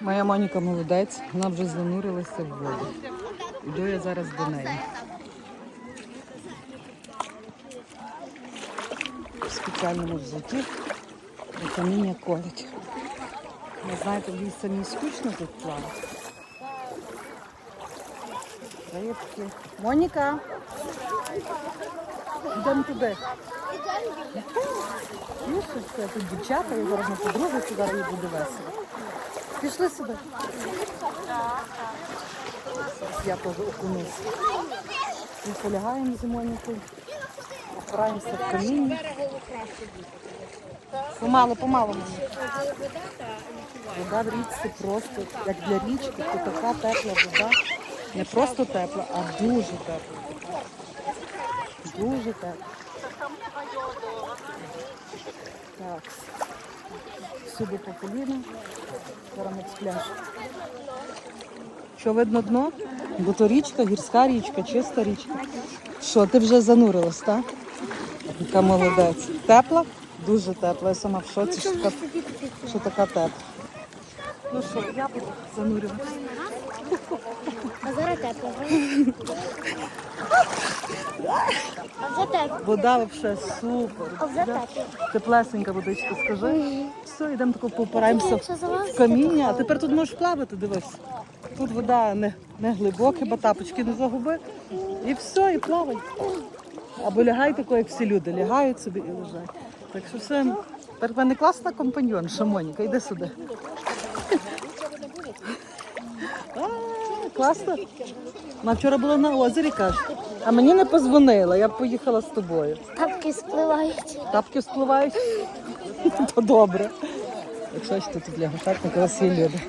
Моя Моніка молодець, вона вже занурилася в воду. Іду я зараз до неї. В спеціальному взутті каміння колять. Ви знаєте, лісі самі скучно тут плавати. Рибки. Моніка! Йдемо туди. Ну, що це тут дівчата, я зараз на сюди їй буде весело. Пішли сюди. Я теж окунусь. Ми полягаємо з Монікою, опираємося в каміння. Помалу, помалу мені. Вода в річці просто, як для річки, то така тепла вода. Не просто тепла, а дуже тепла. Дуже тепла. Так. Всюди по коліна. Пляж. Що видно дно? Бо то річка, гірська річка, чиста річка. Що, ти вже занурилась, так? Яка молодець. Тепла? Дуже тепла. Я сама в шоці, що така, що така тепла. Ну що, я буду занурюватися. А зараз тепло. А вже тепло. Вода взагалі супер. А вже тепло. Теплесенька водичка, скажи. Все, йдемо тако попираємося в каміння. А тепер тут можеш плавати, дивись. Тут вода не, не глибока, бо тапочки не загуби. І все, і плавай. Або лягай тако, як всі люди, лягають собі і лежать. Так що все. Тепер в мене класна компаньон, Шамоніка, йди сюди. А, Класно. Вона вчора була на озері, каже. А мені не позвонила, я б поїхала з тобою. Тапки спливають. Тапки спливають. То добре. Якщо ж тут для гошатника у вас є люди.